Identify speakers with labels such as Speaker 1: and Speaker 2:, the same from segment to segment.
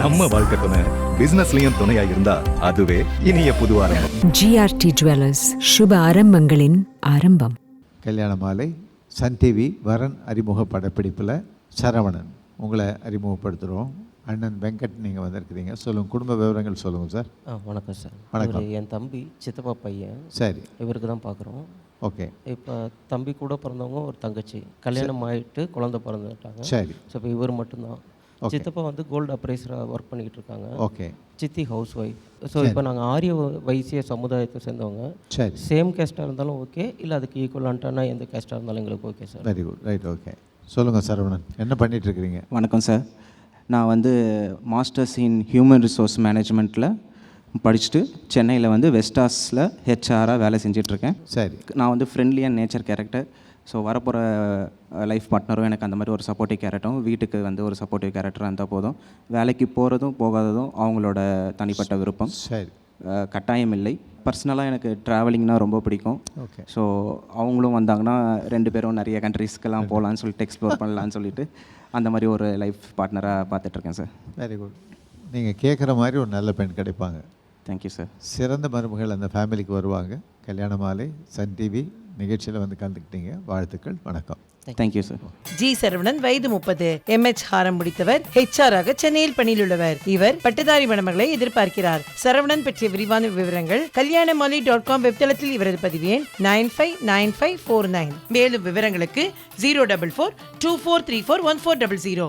Speaker 1: நம்ம வாழ்க்கை துணை பிசினஸ்லயும் துணையா இருந்தா அதுவே இனிய புது ஆரம்பம்.
Speaker 2: ஜிஆர்டி ஜுவல்லர்ஸ் சுப ஆரம்பங்களின் ஆரம்பம்.
Speaker 3: கல்யாண மாலை சன் டிவி வரன் அறிமுக படப்பிடிப்பில் சரவணன். உங்களை அறிமுகப்படுத்துகிறோம் அண்ணன் வெங்கட் நீங்கள் வந்திருக்கிறீங்க. சொல்லுங்கள் குடும்ப விவரங்கள் சொல்லுங்கள் சார்.
Speaker 4: ஆ வணக்கம் சார்.
Speaker 3: வணக்கம்.
Speaker 4: என் தம்பி சித்தப்பா பையன்.
Speaker 3: சரி.
Speaker 4: இவருக்கு தான் பார்க்குறோம்.
Speaker 3: ஓகே.
Speaker 4: இப்போ தம்பி கூட பிறந்தவங்க ஒரு தங்கச்சி. கல்யாணம் ஆகிட்டு குழந்தை பிறந்துட்டாங்க.
Speaker 3: சரி.
Speaker 4: ஸோ இப்போ இவர் மட்டும்தான். சித்தப்பா வந்து கோல்டு அப்ரைஸராக ஒர்க் பண்ணிக்கிட்டு இருக்காங்க.
Speaker 3: ஓகே
Speaker 4: சித்தி ஹவுஸ் ஒய்ஃப் ஸோ இப்போ நாங்கள் ஆரிய வைசிய சமுதாயத்தை சேர்ந்தவங்க.
Speaker 3: சரி.
Speaker 4: சேம் கேஸ்ட்டாக இருந்தாலும் ஓகே இல்லை அதுக்கு ஈக்குவலான்ட்டானா எந்த கேஸ்ட்டாக இருந்தாலும் எங்களுக்கு okay sir
Speaker 3: very good right okay சொல்லுங்கள் சரவணன். என்ன பண்ணிட்டு இருக்கிறீங்க?
Speaker 5: வணக்கம் சார் நான் வந்து மாஸ்டர்ஸ் இன் ஹியூமன் ரிசோர்ஸ் மேனேஜ்மெண்ட்டில் படிச்சுட்டு சென்னையில் வந்து வெஸ்டாஸில் ஹெச்ஆராக வேலை செஞ்சிட்ருக்கேன்
Speaker 3: சரி.
Speaker 5: நான் வந்து friendly and nature character so வரப்போகிற லைஃப் பார்ட்னரும் எனக்கு அந்த மாதிரி ஒரு சப்போர்ட்டிவ் கேரக்டரும் வீட்டுக்கு வந்து ஒரு சப்போர்ட்டிவ் கேரக்டராக இருந்தால் போதும். வேலைக்கு போகிறதும் போகாததும் அவங்களோட தனிப்பட்ட விருப்பம்.
Speaker 3: சரி.
Speaker 5: கட்டாயம் இல்லை. பர்சனலாக எனக்கு ட்ராவலிங்னா ரொம்ப பிடிக்கும்.
Speaker 3: ஓகே.
Speaker 5: ஸோ அவங்களும் வந்தாங்கன்னா ரெண்டு பேரும் நிறைய கண்ட்ரீஸ்க்கெல்லாம் போகலான்னு சொல்லிட்டு எக்ஸ்ப்ளோர் பண்ணலான்னு சொல்லிட்டு அந்த மாதிரி ஒரு லைஃப் பார்ட்னராக பார்த்துட்ருக்கேன் சார்
Speaker 3: வெரி குட் நீங்கள் கேட்குற மாதிரி ஒரு நல்ல பெண் கிடைப்பாங்க.
Speaker 5: தேங்க்யூ சார்
Speaker 3: சிறந்த மருமகள் அந்த ஃபேமிலிக்கு வருவாங்க. கல்யாண மாலை சன் டிவி நிகழ்ச்சியில் வந்து கலந்துக்கிட்டீங்க. வாழ்த்துக்கள் வணக்கம்.
Speaker 5: தேங்க்யூ சார்
Speaker 6: ஜி சரவணன் வயது முப்பது. எம்எச் ஹாரம் முடித்தவர் ஹெச்ஆர் ஆக சென்னையில் பணியில் உள்ளவர் இவர் பட்டதாரி மணமகளை எதிர்பார்க்கிறார். சரவணன் பற்றிய விரிவான விவரங்கள் கல்யாணமாலி டாட் காம் வெப்தளத்தில் இவரது பதிவு எண் nine five nine five four nine மேலும் விவரங்களுக்கு zero double four two four three four one four double zero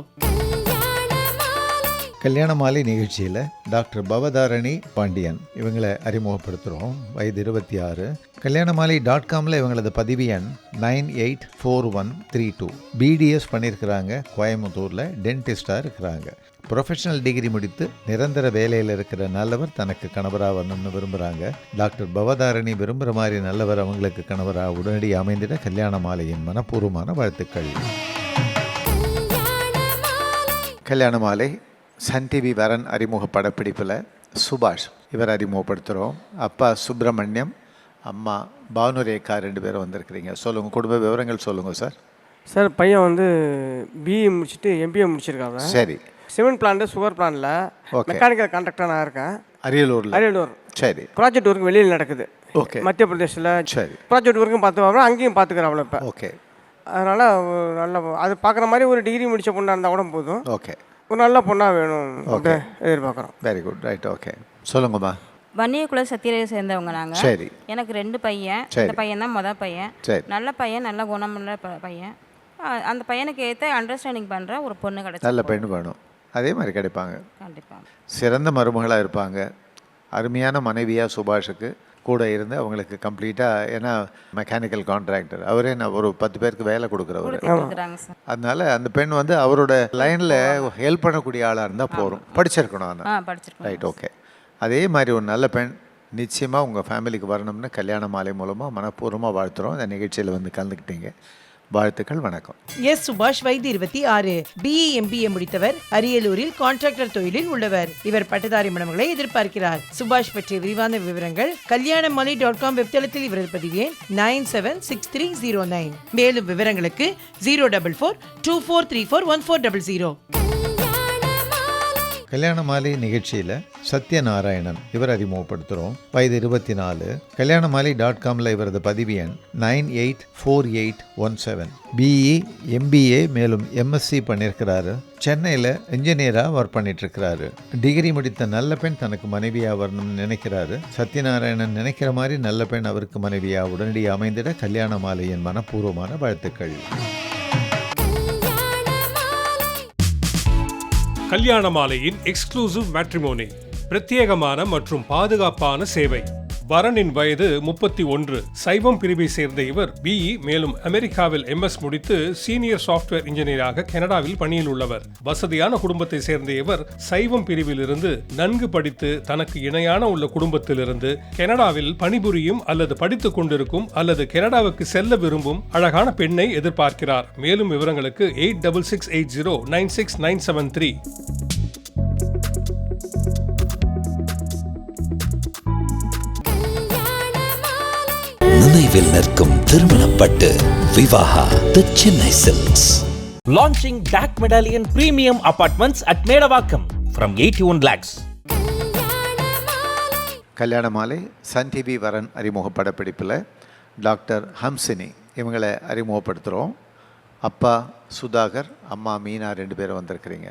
Speaker 3: கல்யாண மாலை நிகழ்ச்சியில் டாக்டர் பவதாரணி பாண்டியன் இவங்களை அறிமுகப்படுத்துகிறோம் வயது இருபத்தி ஆறு கல்யாண மாலை டாட் காமில் இவங்களது பதிவு எண் nine eight four one three two. BDS பண்ணியிருக்கிறாங்க. கோயம்புத்தூரில் டென்டிஸ்டாக இருக்கிறாங்க. ப்ரொஃபஷனல் டிகிரி முடித்து நிரந்தர வேலையில் இருக்கிற நல்லவர் தனக்கு கணவராக வரணும்னு விரும்புகிறாங்க டாக்டர் பவதாரணி விரும்புகிற மாதிரி நல்லவர் அவங்களுக்கு கணவராக உடனடி அமைந்திட கல்யாண மாலையின் மனப்பூர்வமான வாழ்த்துக்கள். கல்யாண மாலை சன் டிவி வரன் அறிமுக படப்பிடிப்பில் சுபாஷ் இவர் அறிமுகப்படுத்துகிறோம் அப்பா சுப்பிரமணியம் அம்மா பானுரேகா ரெண்டு பேரும் வந்திருக்கிறீங்க. சொல்லுங்கள் குடும்ப விவரங்கள் சொல்லுங்கள் சார்.
Speaker 7: சார் பையன் வந்து பிஇ முடிச்சுட்டு எம்பிஏ முடிச்சிருக்காங்க.
Speaker 3: சரி.
Speaker 7: சிமெண்ட் பிளான்ட் சுகர் பிளான்ல. மெக்கானிக்கல் கான்ட்ராக்டர் நான் இருக்கேன்.
Speaker 3: அரியலூரில்.
Speaker 7: அரியலூர்.
Speaker 3: சரி.
Speaker 7: ப்ராஜெக்ட் ஒர்க் வெளியில் நடக்குது.
Speaker 3: ஓகே
Speaker 7: மத்திய பிரதேசில்
Speaker 3: சரி.
Speaker 7: ப்ராஜெக்ட் ஒர்க்கும் பார்த்து வரணும் அங்கேயும் பார்த்துக்கிறவள இப்போ.
Speaker 3: ஓகே
Speaker 7: அதனால் நல்ல அது பார்க்குற மாதிரி ஒரு டிகிரி முடிச்ச பொண்ணாக இருந்தால் கூட போதும்.
Speaker 3: ஓகே
Speaker 7: ஒரு நல்ல பொண்ணாக வேணும் அப்படின்னு எதிர்பார்க்குறோம்.
Speaker 3: வெரி குட் ரைட் ஓகே சொல்லுங்கம்மா.
Speaker 8: வன்னியகுல சத்திரையை சேர்ந்தவங்க நாங்கள்
Speaker 3: சரி.
Speaker 8: எனக்கு ரெண்டு பையன். இந்த பையன் தான் மொதல் பையன்.
Speaker 3: சரி.
Speaker 8: நல்ல பையன் நல்ல குணமுள்ள ப- பையன். அந்த பையனுக்கு ஏற்ற அண்டர்ஸ்டாண்டிங் பண்ணுற ஒரு பொண்ணு கிடைச்சா
Speaker 3: நல்ல
Speaker 8: போதும்.
Speaker 3: பெண் வேணும். அதே மாதிரி கிடைப்பாங்க.
Speaker 8: கண்டிப்பா.
Speaker 3: சிறந்த மருமகளாக இருப்பாங்க. அருமையான மனைவியாக சுபாஷுக்கு கூட இருந்து அவங்களுக்கு கம்ப்ளீட்டாக ஏன்னா மெக்கானிக்கல் கான்ட்ராக்டர் அவரே நான் ஒரு பத்து பேருக்கு வேலை கொடுக்குறவர். அதனால அந்த பெண் வந்து அவரோட லைனில் ஹெல்ப் பண்ணக்கூடிய ஆளாக இருந்தால் போதும் படிச்சிருக்கணும் ஆனால்
Speaker 8: படிச்சிருக்கோம்
Speaker 3: ரைட் ஓகே அதே மாதிரி ஒரு நல்ல பெண் நிச்சயமாக உங்கள் ஃபேமிலிக்கு வரணும்னு கல்யாண மாலை மூலமாக மனப்பூர்வமாக வாழ்த்துறோம். இந்த நிகழ்ச்சியில் வந்து கலந்துக்கிட்டீங்க. வாழ்த்துக்கள் வணக்கம்.
Speaker 6: எஸ் சுபாஷ் வயது இருபத்தி ஆறு. பிஇ எம்பிஏ முடித்தவர். அரியலூரில் கான்ட்ராக்டர் தொழிலில் உள்ளவர். இவர் பட்டதாரி மனவர்களை எதிர்பார்க்கிறார். சுபாஷ் பற்றிய விரிவான விவரங்கள் கல்யாணமாலி டாட் காம் வெப்தளத்தில் இவரது பதிவு எண் nine seven six three zero nine. மேலும் விவரங்களுக்கு zero double four two four three four one four double zero.
Speaker 3: கல்யாண மாலை நிகழ்ச்சியில் சத்யநாராயணன் இவர் அறிமுகப்படுத்துகிறோம் வயது இருபத்தி நாலு கல்யாண மாலை டாட் காமில் இவரது பதிவு எண் nine eight four eight one seven. BE MBA மேலும் எம்எஸ்சி பண்ணியிருக்கிறாரு சென்னையில் இன்ஜினியராக ஒர்க் பண்ணிட்டுருக்கிறாரு. டிகிரி முடித்த நல்ல பெண் தனக்கு மனைவியாக வரணும்னு நினைக்கிறாரு. சத்யநாராயணன் நினைக்கிற மாதிரி நல்ல பெண் அவருக்கு மனைவியாக உடனடியாக அமைந்திட கல்யாண மாலையின் மனப்பூர்வமான வாழ்த்துக்கள்.
Speaker 9: கல்யாண மாலையின் எக்ஸ்க்ளூசிவ் மேட்ரிமோனி பிரத்யேகமான மற்றும் பாதுகாப்பான சேவை. வரனின் வயது முப்பத்தி ஒன்று. சைவம் பிரிவை சேர்ந்த இவர் பிஇ மேலும் அமெரிக்காவில் எம்எஸ் முடித்து சீனியர் சாஃப்ட்வேர் இன்ஜினியராக கனடாவில் பணியில் உள்ளவர் வசதியான குடும்பத்தை சேர்ந்த இவர் சைவம் பிரிவிலிருந்து நன்கு படித்து தனக்கு இணையான உள்ள குடும்பத்திலிருந்து கனடாவில் பணிபுரியும் அல்லது படித்துக் கொண்டிருக்கும் அல்லது கனடாவுக்கு செல்ல விரும்பும் அழகான பெண்ணை எதிர்பார்க்கிறார். மேலும் விவரங்களுக்கு eight double six eight zero nine six nine seven three.
Speaker 10: நினைவில் நிற்கும் திருமணப்பட்டு Vivaha the Chennai silks
Speaker 11: Launching DAC Medallion Premium Apartments at Medavakkam.
Speaker 10: from 81 lakhs.
Speaker 3: கல்யாண மாலை சன் டிவி வரன் அறிமுக படப்பிடிப்பில் டாக்டர் ஹம்சினி இவங்களை அறிமுகப்படுத்துகிறோம் அப்பா சுதாகர் அம்மா மீனா ரெண்டு பேரும் வந்திருக்கிறீங்க.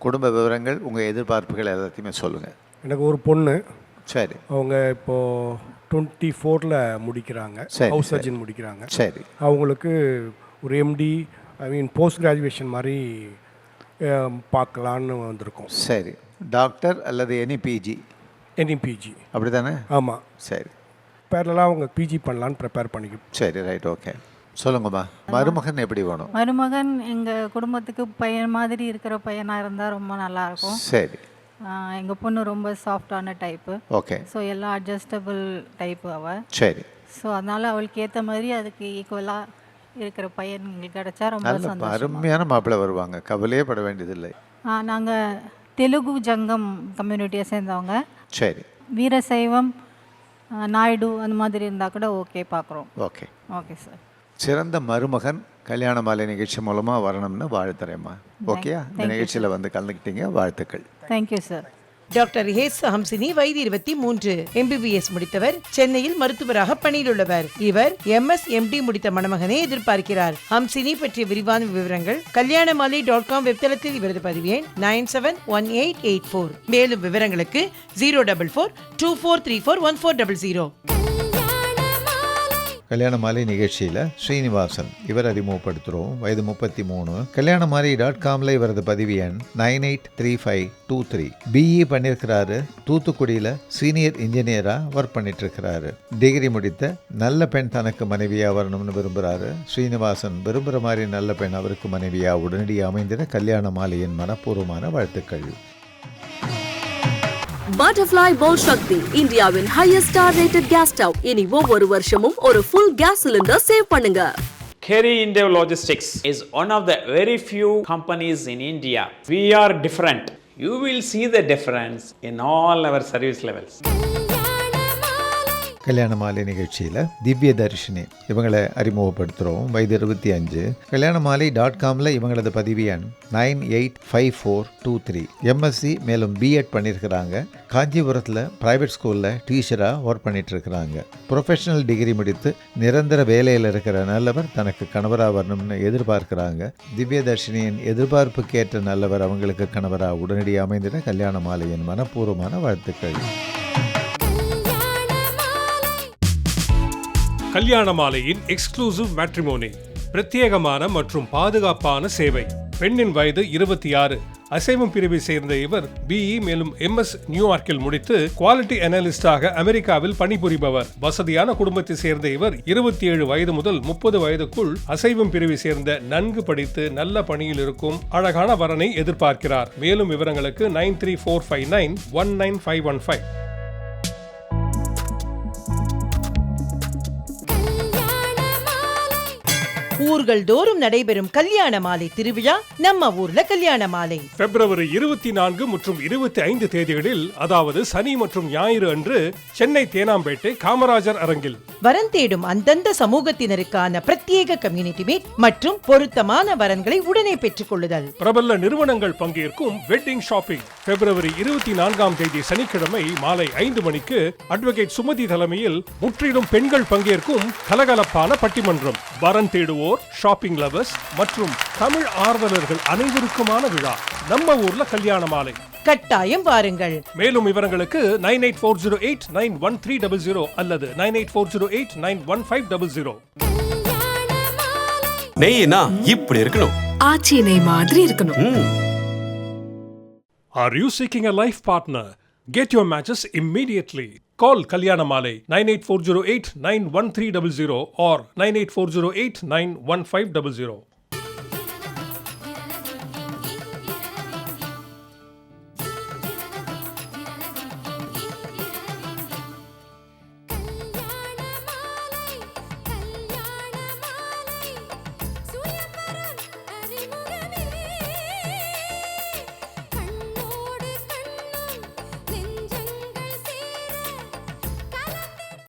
Speaker 3: குடும்ப விவரங்கள் உங்கள் எதிர்பார்ப்புகள் எல்லாத்தையுமே சொல்லுங்கள்
Speaker 11: எனக்கு ஒரு பொண்ணு.
Speaker 3: சரி.
Speaker 11: அவங்க இப்போது டுவெண்ட்டி ஃபோரில் முடிக்கிறாங்க.
Speaker 3: சரி,
Speaker 11: ஹவுஸ்
Speaker 3: சரி.
Speaker 11: சர்ஜன் முடிக்கிறாங்க.
Speaker 3: சரி.
Speaker 11: அவங்களுக்கு ஒரு MD I mean post graduation மாதிரி அஹ், பார்க்கலான்னு வந்திருக்கோம்.
Speaker 3: சரி. டாக்டர் அல்லது எனி பிஜி
Speaker 11: எனி பிஜி
Speaker 3: அப்படி தானே
Speaker 11: ஆமாம்
Speaker 3: சரி.
Speaker 11: பேரலாக அவங்க பிஜி பண்ணலான்னு ப்ரிப்பேர் பண்ணிக்க
Speaker 3: சரி ரைட் ஓகே சொல்லுங்கம்மா. மருமகன் எப்படி வேணும்?
Speaker 12: மருமகன் எங்கள் குடும்பத்துக்கு பையன் மாதிரி இருக்கிற பையனாக இருந்தால் ரொம்ப நல்லாயிருக்கும்
Speaker 3: சரி.
Speaker 12: எங்கள் பொண்ணு ரொம்ப சாஃப்டான டைப்பு
Speaker 3: ஓகே
Speaker 12: ஸோ எல்லாம் அட்ஜஸ்டபிள் டைப்பு அவள்
Speaker 3: சரி.
Speaker 12: ஸோ அதனால் அவளுக்கு ஏற்ற மாதிரி அதுக்கு ஈக்குவலாக இருக்கிற பையன் எங்களுக்கு கிடைச்சா ரொம்ப
Speaker 3: நல்ல
Speaker 12: சந்தோஷம்.
Speaker 3: அருமையான மாப்பிள்ளை வருவாங்க. கவலையே பட வேண்டியதில்லை.
Speaker 12: நாங்கள் தெலுங்கு ஜங்கம் கம்யூனிட்டியை சேர்ந்தவங்க.
Speaker 3: சரி.
Speaker 12: வீரசைவம் ஆ, நாயுடு அந்த மாதிரி இருந்தால் கூட ஓகே பார்க்குறோம்
Speaker 3: ஓகே
Speaker 12: ஓகே சார்
Speaker 3: சிறந்த மருமகன் கல்யாண மாலை நிகழ்ச்சி மூலமாக வரணும்னு வாழ்த்துறேம்மா. ஓகேயா? இந்த
Speaker 12: thank you,
Speaker 3: நிகழ்ச்சியில் வந்து கலந்துக்கிட்டீங்க. வாழ்த்துக்கள்.
Speaker 12: தேங்க்யூ சார்
Speaker 6: டாக்டர் ஹேஸ் ஹம்சினி வயது இருபத்தி மூன்று. எம்பிபிஎஸ் முடித்தவர் சென்னையில் மருத்துவராக பணியில் உள்ளவர் இவர் எம்எஸ் எம்டி முடித்த மணமகனை எதிர்பார்க்கிறார். ஹம்சினி பற்றிய விரிவான விவரங்கள் கல்யாணமாலி டாட் காம் வெப்தளத்தில் இவரது பதிவு எண் nine seven one eight eight four. மேலும் விவரங்களுக்கு zero double four two four three four one four double zero.
Speaker 3: கல்யாண மாலை நிகழ்ச்சியில் ஸ்ரீனிவாசன் இவர் அறிமுகப்படுத்துகிறோம் வயது முப்பத்தி மூணு கல்யாண மாலை டாட் காமில் இவரது பதிவு எண் nine eight three five two three. BE பண்ணியிருக்கிறாரு. தூத்துக்குடியில் சீனியர் இன்ஜினியராக ஒர்க் பண்ணிட்டு இருக்கிறாரு டிகிரி முடித்த நல்ல பெண் தனக்கு மனைவியாக வரணும்னு விரும்புகிறாரு ஸ்ரீனிவாசன் விரும்புகிற மாதிரி நல்ல பெண் அவருக்கு மனைவியாக உடனடியாக அமைந்திட கல்யாண மாலையின் மனப்பூர்வமான வாழ்த்துக்கள்.
Speaker 13: பட்டர்ஃப்ளை போல் சக்தி இந்தியாவின் highest star rated gas stove இனி ஒவ்வொரு வருஷமும் ஒரு ஃபுல் கேஸ் சிலிண்டர் சேவ் பண்ணுங்க
Speaker 14: Kerry India Logistics is one of the very few companies in India. We are different. You will see the difference in all our service levels.
Speaker 3: கல்யாண மாலை நிகழ்ச்சியில் திவ்ய தர்ஷினி இவங்களை அறிமுகப்படுத்துகிறோம் வயது இருபத்தி அஞ்சு. கல்யாண மாலை டாட் காமில் இவங்களது பதிவு எண் nine eight five four two three. MSc மேலும் பிஎட் பண்ணியிருக்கிறாங்க காஞ்சிபுரத்தில் ப்ரைவேட் ஸ்கூலில் டீச்சராக ஒர்க் பண்ணிட்டு இருக்கிறாங்க ப்ரொஃபஷனல் டிகிரி முடித்து நிரந்தர வேலையில் இருக்கிற நல்லவர் தனக்கு கணவராக வரணும்னு எதிர்பார்க்கிறாங்க. திவ்ய தர்ஷினியின் எதிர்பார்ப்புக்கேற்ற நல்லவர் அவங்களுக்கு கணவராக உடனடியாக அமைந்திட கல்யாண மாலையின் மனப்பூர்வமான வாழ்த்துக்கள்.
Speaker 9: கல்யாண மாலையின் எக்ஸ்க்ளூசிவ் மேட்ரிமோனி பிரத்யேகமான மற்றும் பாதுகாப்பான சேவை. பெண்ணின் வயது இருபத்தி ஆறு. அசைவம் பிரிவை சேர்ந்த இவர் பிஇ மேலும் எம்எஸ் நியூயார்க்கில் முடித்து குவாலிட்டி அனலிஸ்டாக அமெரிக்காவில் பணிபுரிபவர். வசதியான குடும்பத்தை சேர்ந்த இவர் இருபத்தி ஏழு வயது முதல் முப்பது வயதுக்குள் அசைவம் பிரிவை சேர்ந்த நன்கு படித்து நல்ல பணியில் இருக்கும் அழகான வரனை எதிர்பார்க்கிறார். மேலும் விவரங்களுக்கு nine three four five nine one nine five one five.
Speaker 6: ஊர்கள் தோறும் நடைபெறும் கல்யாண மாலை திருவிழா நம்ம ஊர்ல கல்யாண மாலை.
Speaker 9: பிப்ரவரி இருபத்தி நான்கு மற்றும் இருபத்தி ஐந்து தேதிகளில் அதாவது சனி மற்றும் ஞாயிறு அன்று சென்னை தேனாம்பேட்டை காமராஜர் அரங்கில்.
Speaker 6: வரன் தேடும் அந்தந்த சமூகத்தினருக்கான பிரத்யேக கம்யூனிட்டி மீட் மற்றும் பொருத்தமான வரன்களை உடனே பெற்றுக் கொள்ளுதல்.
Speaker 9: பிரபல நிறுவனங்கள் பங்கேற்கும் வெட்டிங் ஷாப்பிங் பிப்ரவரி இருபத்தி நான்காம் தேதி சனிக்கிழமை மாலை ஐந்து மணிக்கு அட்வொகேட் சுமதி தலைமையில் முற்றிலும் பெண்கள் பங்கேற்கும் கலகலப்பான பட்டிமன்றம். வரன் தேடுவோர் ஷாப்பிங் லவர்ஸ் மற்றும் தமிழ் ஆர்வலர்கள் அனைவருக்குமான விழா. நம்ம ஊர்ல கல்யாண மாலை.
Speaker 6: கட்டாயம் வாருங்கள்.
Speaker 9: மேலும் விவரங்களுக்கு nine eight four zero eight nine one three double zero அல்லது nine eight four zero eight nine one five double zero.
Speaker 10: Naina இப்படி இருக்கணும்.
Speaker 2: ஆச்சி நெய் மாதிரி இருக்கணும்.
Speaker 9: Are you seeking a life partner? Get your matches immediately. Call Kalyanamale 98408 91300 or 98408 91500.